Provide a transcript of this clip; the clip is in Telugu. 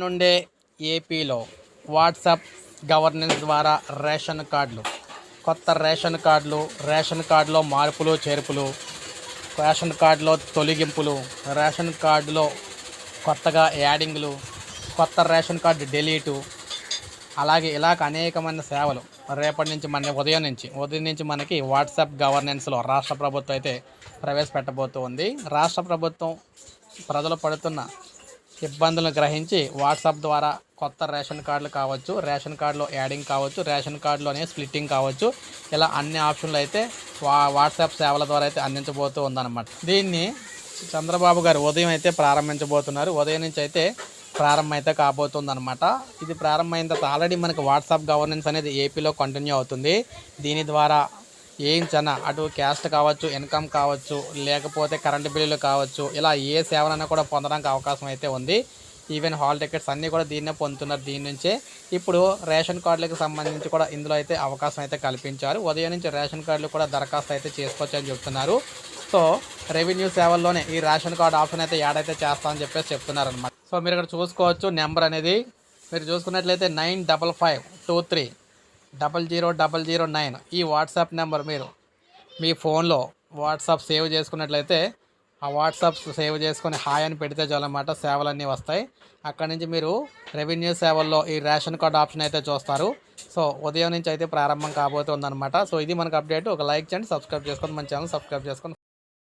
నుండే ఏపీలో వాట్సాప్ గవర్నెన్స్ ద్వారా రేషన్ కార్డులు కొత్త రేషన్ కార్డులు రేషన్ కార్డులో మార్పులు చేర్పులు రేషన్ కార్డులో తొలగింపులు రేషన్ కార్డులో కొత్తగా యాడింగ్లు కొత్త రేషన్ కార్డు డెలీటు అలాగే ఇలాగ అనేకమైన సేవలు రేపటి నుంచి మన ఉదయం నుంచి ఉదయం నుంచి మనకి వాట్సాప్ గవర్నెన్స్లో రాష్ట్ర ప్రభుత్వం అయితే ప్రవేశపెట్టబోతోంది. రాష్ట్ర ప్రభుత్వం ప్రజలు పడుతున్న ఇబ్బందులను గ్రహించి వాట్సాప్ ద్వారా కొత్త రేషన్ కార్డులు కావచ్చు రేషన్ కార్డులో యాడింగ్ కావచ్చు రేషన్ కార్డులోనే స్ప్లిట్టింగ్ కావచ్చు ఇలా అన్ని ఆప్షన్లు అయితే వా వాట్సాప్ సేవల ద్వారా అయితే అందించబోతూ ఉందన్నమాట. దీన్ని చంద్రబాబు గారు ఉదయం అయితే ప్రారంభించబోతున్నారు. ఉదయం నుంచి అయితే ప్రారంభం అయితే కాబోతుందన్నమాట. ఇది ప్రారంభమైన తర్వాత ఆల్రెడీ మనకి వాట్సాప్ గవర్నెన్స్ అనేది ఏపీలో కంటిన్యూ అవుతుంది. దీని ద్వారా ఏం అటు క్యాస్ట్ కావచ్చు ఇన్కమ్ కావచ్చు లేకపోతే కరెంటు బిల్లులు కావచ్చు ఇలా ఏ సేవలైనా కూడా పొందడానికి అవకాశం అయితే ఉంది. ఈవెన్ హాల్ టికెట్స్ అన్నీ కూడా దీన్నే పొందుతున్నారు దీని నుంచే. ఇప్పుడు రేషన్ కార్డులకు సంబంధించి కూడా ఇందులో అయితే అవకాశం అయితే కల్పించారు. ఉదయం నుంచి రేషన్ కార్డులు కూడా దరఖాస్తు అయితే చేసుకోవచ్చు అని చెప్తున్నారు. సో రెవెన్యూ సేవల్లోనే ఈ రేషన్ కార్డు ఆప్షన్ అయితే యాడ్ అయితే చేస్తామని చెప్పేసి చెప్తున్నారు అనమాట సో మీరు ఇక్కడ చూసుకోవచ్చు నెంబర్ అనేది మీరు చూసుకున్నట్లయితే nine double five two three. Double zero double zero nine ఈ వాట్సాప్ నెంబర్ మీరు మీ ఫోన్లో వాట్సాప్ సేవ్ చేసుకున్నట్లయితే ఆ వాట్సాప్ సేవ్ చేసుకొని హాయ్ అని పెడితే చాలన్నమాట. సేవలన్నీ వస్తాయి. అక్కడ నుంచి మీరు రెవెన్యూ సేవల్లో ఈ రేషన్ కార్డ్ ఆప్షన్ అయితే చూస్తారు. సో ఉదయం నుంచి అయితే ప్రారంభం కాబోతుందన్నమాట. సో ఇది మనకు అప్డేట్. ఒక లైక్ చేయండి సబ్స్క్రైబ్ చేసుకోండి మన ఛానల్ సబ్స్క్రైబ్ చేసుకోండి